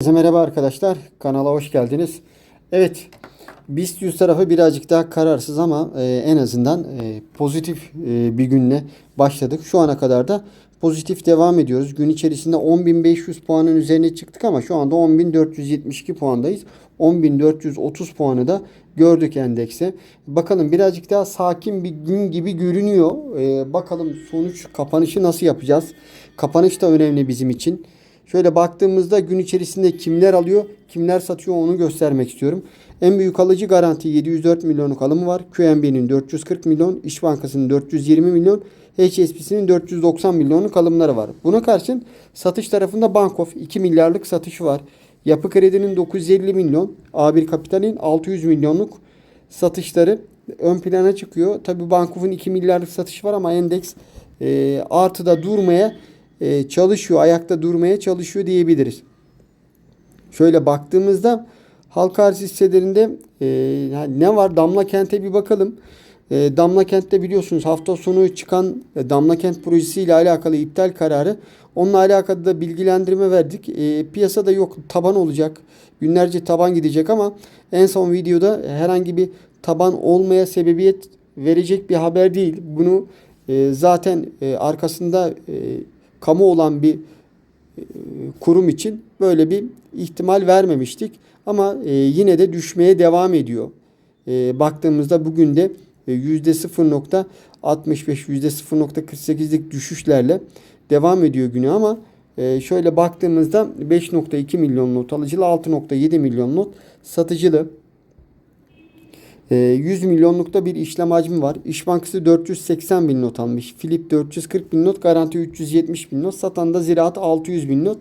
Herkese merhaba arkadaşlar. Kanala hoş geldiniz. Evet. BIST 100 tarafı birazcık daha kararsız ama e, en azından e, pozitif e, bir günle başladık. Şu ana kadar da pozitif devam ediyoruz. Gün içerisinde 10.500 puanın üzerine çıktık ama şu anda 10.472 puandayız. 10.430 puanı da gördük endekse. Bakalım birazcık daha sakin bir gün gibi görünüyor. E, bakalım sonuç kapanışı nasıl yapacağız? Kapanış da önemli bizim için. Şöyle baktığımızda gün içerisinde kimler alıyor, kimler satıyor onu göstermek istiyorum. En büyük alıcı garanti 704 milyonluk alımı var. QNB'nin 440 milyon, İş Bankası'nın 420 milyon, HSBC'nin 490 milyonluk alımları var. Buna karşın satış tarafında Bankof 2 milyarlık satışı var. Yapı Kredi'nin 950 milyon, A1 Kapital'in 600 milyonluk satışları ön plana çıkıyor. Tabi Bankof'un 2 milyarlık satışı var ama endeks e, artıda durmaya e, çalışıyor, ayakta durmaya çalışıyor diyebiliriz. Şöyle baktığımızda halka arz hisselerinde e, ne var? Damla Kent'e bir bakalım. E, Damla Kent'te biliyorsunuz hafta sonu çıkan Damla Kent projesi ile alakalı iptal kararı. Onunla alakalı da bilgilendirme verdik. E, piyasada yok taban olacak. Günlerce taban gidecek ama en son videoda herhangi bir taban olmaya sebebiyet verecek bir haber değil. Bunu e, zaten e, arkasında e, kamu olan bir e, kurum için böyle bir ihtimal vermemiştik. Ama e, yine de düşmeye devam ediyor. E, baktığımızda bugün de e, %0.65, %0.48'lik düşüşlerle devam ediyor günü ama şöyle baktığımızda 5.2 milyon not alıcılı, 6.7 milyon not satıcılı. 100 milyonlukta bir işlem hacmi var. İş Bankası 480 bin not almış. Filip 440 bin not. Garanti 370 bin not. Satan da Ziraat 600 bin not.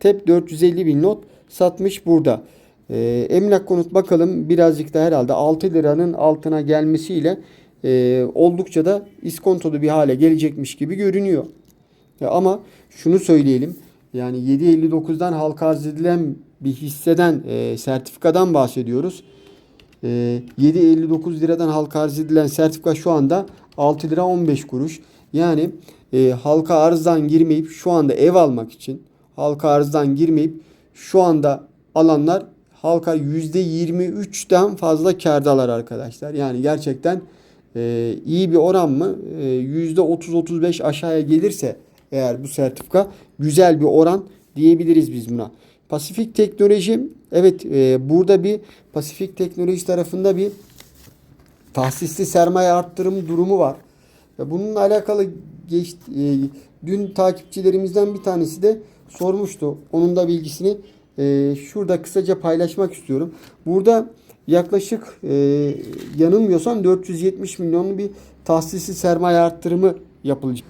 TEP 450 bin not satmış burada. Ee, emlak konut bakalım birazcık da herhalde 6 liranın altına gelmesiyle e, oldukça da iskontolu bir hale gelecekmiş gibi görünüyor. Ya ama şunu söyleyelim. Yani 7.59'dan halka arz edilen bir hisseden e, sertifikadan bahsediyoruz. E, 7.59 liradan halka arz edilen sertifika şu anda 6 lira 15 kuruş. Yani e, halka arzdan girmeyip şu anda ev almak için halka arzdan girmeyip şu anda alanlar halka %23'ten fazla kardalar arkadaşlar. Yani gerçekten e, iyi bir oran mı? E, %30-35 aşağıya gelirse eğer bu sertifika güzel bir oran diyebiliriz biz buna. Pasifik Teknoloji evet e, burada bir Pasifik Teknoloji tarafında bir tahsisli sermaye arttırım durumu var. Ve bununla alakalı geç, e, dün takipçilerimizden bir tanesi de sormuştu. Onun da bilgisini e, şurada kısaca paylaşmak istiyorum. Burada yaklaşık e, yanılmıyorsam 470 milyonlu bir tahsisli sermaye arttırımı yapılacak.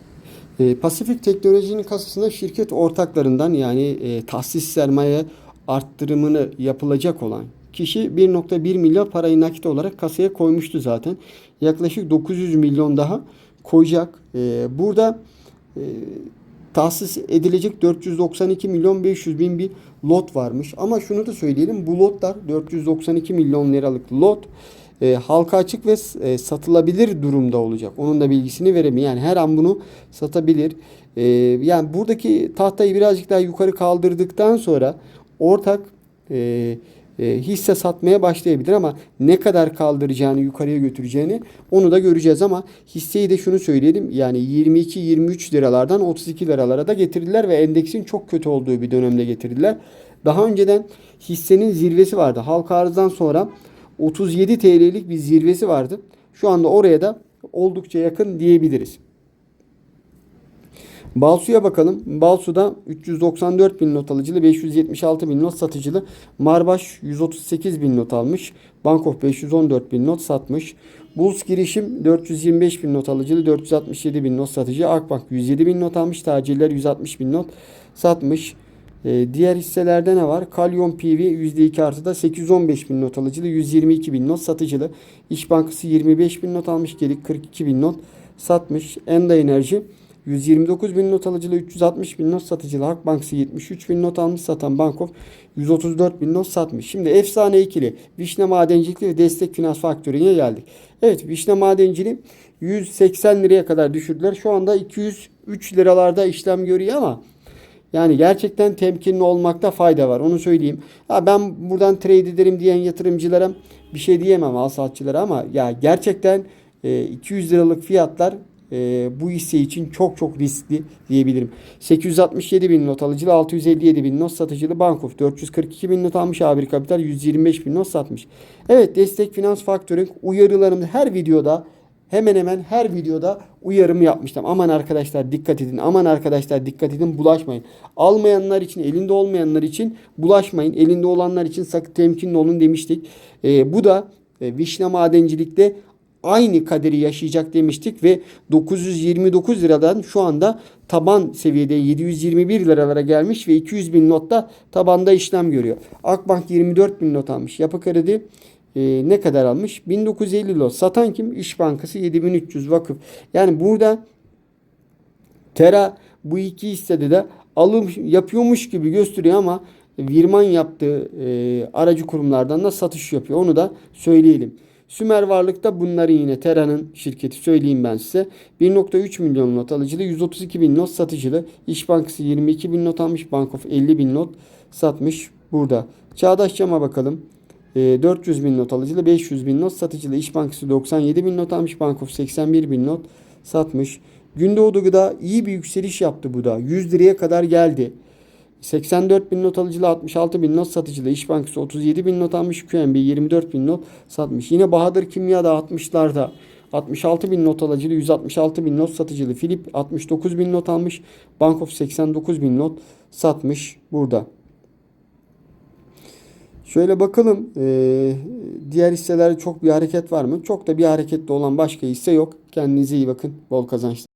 E, Pasifik Teknoloji'nin kasasına şirket ortaklarından yani e, tahsis sermaye arttırımını yapılacak olan kişi 1.1 milyar parayı nakit olarak kasaya koymuştu zaten. Yaklaşık 900 milyon daha koyacak. E, burada e, tahsis edilecek 492 milyon 500 bin bir lot varmış. Ama şunu da söyleyelim bu lotlar 492 milyon liralık lot e, halka açık ve e, satılabilir durumda olacak. Onun da bilgisini vereyim. Yani her an bunu satabilir. E, yani buradaki tahtayı birazcık daha yukarı kaldırdıktan sonra ortak e, e, hisse satmaya başlayabilir ama ne kadar kaldıracağını yukarıya götüreceğini onu da göreceğiz ama hisseyi de şunu söyleyelim yani 22-23 liralardan 32 liralara da getirdiler ve endeksin çok kötü olduğu bir dönemde getirdiler. Daha önceden hissenin zirvesi vardı. Halka arzdan sonra 37 TL'lik bir zirvesi vardı. Şu anda oraya da oldukça yakın diyebiliriz. Balsu'ya bakalım. Balsu'da 394 bin not alıcılı, 576 bin not satıcılı. Marbaş 138 bin not almış. Bankof 514 bin not satmış. Bulls girişim 425 bin not alıcılı, 467 bin not satıcı. Akbank 107 bin not almış. Tacirler 160 bin not satmış. Ee, diğer hisselerde ne var? Kalyon PV %2 artıda 815 bin not alıcılı, 122 bin not satıcılı. İş Bankası 25 bin not almış, gelik 42 bin not satmış. Enda Enerji 129 bin not alıcılı, 360 bin not satıcılı. Halk Bankası 73 bin not almış, satan Bankof 134 bin not satmış. Şimdi efsane ikili Vişne Madencilik ve Destek Finans Faktörü'ne geldik. Evet Vişne Madenciliği 180 liraya kadar düşürdüler. Şu anda 203 liralarda işlem görüyor ama Yani gerçekten temkinli olmakta fayda var. Onu söyleyeyim. Ha ben buradan trade ederim diyen yatırımcılara bir şey diyemem alsatçılara ama ya gerçekten e, 200 liralık fiyatlar e, bu hisse için çok çok riskli diyebilirim. 867 bin not alıcılı 657 bin not satıcılı Bankof 442 bin not almış A1 Kapital 125 bin not satmış. Evet destek finans faktörü uyarılarımı her videoda hemen hemen her videoda uyarımı yapmıştım. Aman arkadaşlar dikkat edin. Aman arkadaşlar dikkat edin. Bulaşmayın. Almayanlar için, elinde olmayanlar için bulaşmayın. Elinde olanlar için sakın temkinli olun demiştik. Ee, bu da e, Vişne Madencilik'te aynı kaderi yaşayacak demiştik ve 929 liradan şu anda taban seviyede 721 liralara gelmiş ve 200 bin notta tabanda işlem görüyor. Akbank 24 bin not almış. Yapı Kredi e, ne kadar almış? 1950 lot. Satan kim? İş Bankası 7300 vakıf. Yani burada Tera bu iki hissede de alım yapıyormuş gibi gösteriyor ama Virman yaptığı e, aracı kurumlardan da satış yapıyor. Onu da söyleyelim. Sümer Varlık'ta bunların yine Tera'nın şirketi söyleyeyim ben size. 1.3 milyon not alıcılı, 132 bin not satıcılı. İş Bankası 22 bin not almış. Bankof 50 bin not satmış burada. Çağdaş Cam'a bakalım. E, 400 bin not alıcılı, 500 bin not satıcılı. İş Bankası 97 bin not almış. Bankof 81 bin not satmış. Gündoğdu Gıda iyi bir yükseliş yaptı bu da. 100 liraya kadar geldi. 84 bin not alıcılı 66 bin not satıcılı İş Bankası 37 bin not almış QNB 24 bin not satmış. Yine Bahadır Kimya da 60'larda 66 bin not alıcılı 166 bin not satıcılı Filip 69 bin not almış. Bankof 89 bin not satmış burada. Şöyle bakalım ee, diğer hisselerde çok bir hareket var mı? Çok da bir hareketli olan başka hisse yok. Kendinize iyi bakın. Bol kazançlar.